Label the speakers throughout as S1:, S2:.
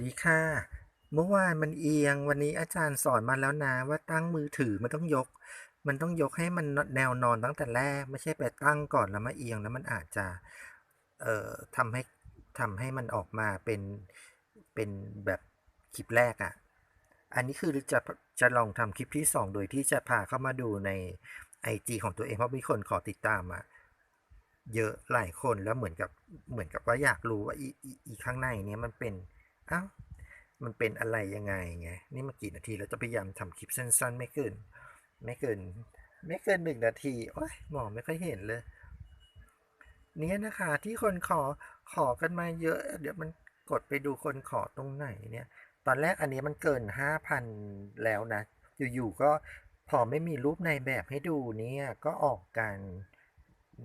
S1: ดีค่ะ เมื่อวานมันเอียง วันนี้อาจารย์สอนมาแล้วนะว่าตั้งมือถือมันต้องยก มันต้องยกให้มันแนวนอนตั้งแต่แรก ไม่ใช่ไปตั้งก่อนแล้วมาเอียงแล้วมันอาจจะเอ่อทำให้ทำให้มันออกมาเป็นเป็นแบบคลิปแรกอะ่ะ อันนี้คือจะจะลองทำคลิปที่สองโดยที่จะพาเข้ามาดูในไอจีของตัวเองเพราะมีคนขอติดตามอะ่ะเยอะหลายคนแล้วเหมือนกับเหมือนกับว่าอยากรู้ว่าอีอีอีข้างในเนี้ยมันเป็น อ้ามันเป็นอะไรยังไงไงนี่มากี่นาทีแล้วจะพยายามทำคลิปสั้น ๆ ไม่เกิน ไม่เกิน ไม่เกินหนึ่งนาทีโอ้ยมองไม่ค่อยเห็นเลย เนี่ยนะคะที่คนขอขอกันมาเยอะ เดี๋ยวมันกดไปดูคนขอตรงไหนเนี่ย ตอนแรกอันนี้มันเกินห้าพันแล้วนะ อยู่ๆก็พอไม่มีรูปในแบบให้ดูเนี่ยก็ออกกัน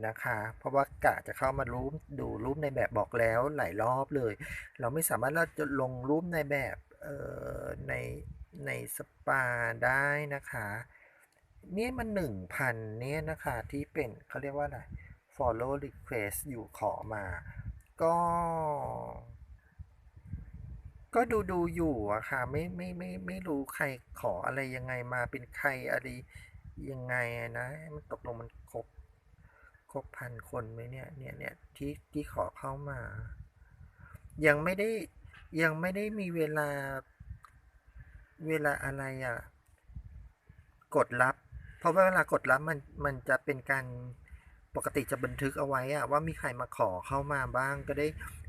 S1: นะคะ เพราะว่ากะจะเข้ามารูปดูรูปในแบบบอกแล้วหลายรอบเลย เราไม่สามารถเราจะลงรูปในแบบในในสปาได้นะคะเนี่ยมันหนึ่งพันเนี่ยนะคะที่เป็นเขาเรียกว่าอะไร follow request อยู่ขอมา ก็ ก็ดูดูอยู่อะค่ะ ไม่ไม่ไม่ไม่รู้ใครขออะไรยังไงมาเป็นใครอะไรยังไงนะ มันตกลงมันครบ ครบพันคนไหมเนี่ยเนี่ยเนี่ยที่ที่ขอเข้ามา ยังไม่ได้ยังไม่ได้มีเวลาเวลาอะไรอะกดรับ เพราะว่าเวลากดรับมันมันจะเป็นการปกติจะบันทึกเอาไว้อะว่ามีใครมาขอเข้ามาบ้างก็ได้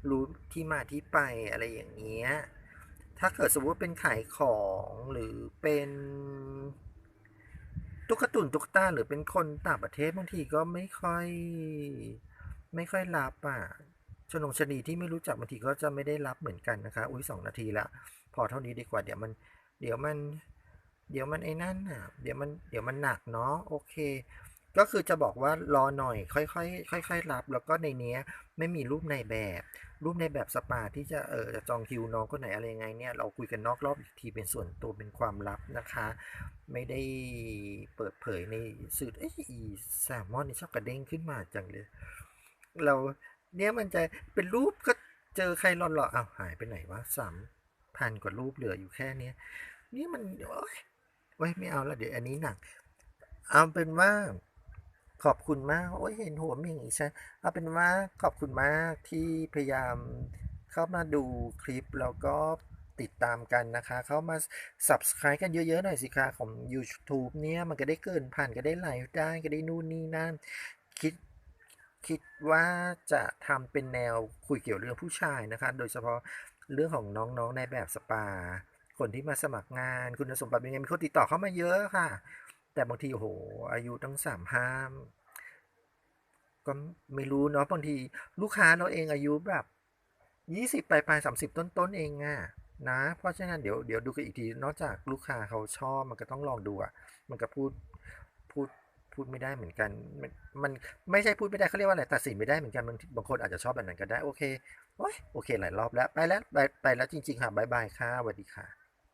S1: รู้ที่มาที่ไปอะไรอย่างเงี้ยถ้าเกิดสมมติว่าเป็นขายของหรือเป็น ตุ๊กตุนตุ๊กตาหรือเป็นคนต่างประเทศบางทีก็ไม่ค่อย ไม่ค่อยรับอะชนงชนีที่ไม่รู้จักบางทีก็จะไม่ได้รับเหมือนกันนะคะ อุ้ยสองนาทีละ พอเท่านี้ดีกว่า เดี๋ยวมัน เดี๋ยวมัน เดี๋ยวมันไอ้นั่นน่ะ เดี๋ยวมัน เดี๋ยวมันหนักเนาะ โอเค ก็คือจะบอกว่ารอหน่อย ค่อยๆค่อยๆรับ แล้วก็ในเนี้ย ไม่มีรูปในแบบ รูปในแบบสปาที่จะเออจะจองคิวน้องคนไหนอะไรยังไงเนี่ยเราคุยกันนอกรอบอีกทีเป็นส่วนตัวเป็นความลับนะคะ ไม่ได้เปิดเผยในสื่อเอ้ยอีแซลมอนนี่ชอบกระเด้งขึ้นมาจังเลย เราเนี่ยมันจะเป็นรูปก็เจอใครหล่อๆอ้าวหายไปไหนวะสามพันกว่ารูปเหลืออยู่แค่เนี้ยนี่มันโอ๊ยไว้ยไม่เอาละเดี๋ยวอันนี้หนัก เอาเป็นว่า ขอบคุณมากโอ้ยเห็นหัวมิ่งอีกใช่เอาเป็นว่าขอบคุณมากที่พยายามเข้ามาดูคลิปแล้วก็ติดตามกันนะคะ เข้ามา subscribe กันเยอะๆหน่อยสิคะของ YouTube เนี่ยมันก็ได้เกินพันก็ได้ไลฟ์ได้ก็ได้นู่นนี่นั่นคิดคิดว่าจะทำเป็นแนวคุยเกี่ยวเรื่องผู้ชายนะคะ โดยเฉพาะเรื่องของน้องๆในแบบสปา คนที่มาสมัครงาน คุณสมบัติเป็นไงมีคนติดต่อเข้ามาเยอะค่ะ แต่บางทีโอ้โหอายุตั้งสามห้าก็ไม่รู้เนาะบางทีลูกค้าเราเองอายุแบบยี่สิบปลายปลายสามสิบต้นต้นๆเองอะนะ เพราะฉะนั้นเดี๋ยวเดี๋ยวดูกันอีกที นอกจากลูกค้าเขาชอบมันก็ต้องลองดูอะมันก็พูดพูดพูดไม่ได้เหมือนกัน มันมันไม่ใช่พูดไม่ได้เขาเรียกว่าอะไรตัดสินไม่ได้เหมือนกันบางทีบางคนอาจจะชอบแบบนั้นก็ได้โอเคโอ้ยโอเคหลายรอบแล้วไปแล้วไปไปแล้วจริงๆค่ะบายบายค่ะสวัสดีค่ะ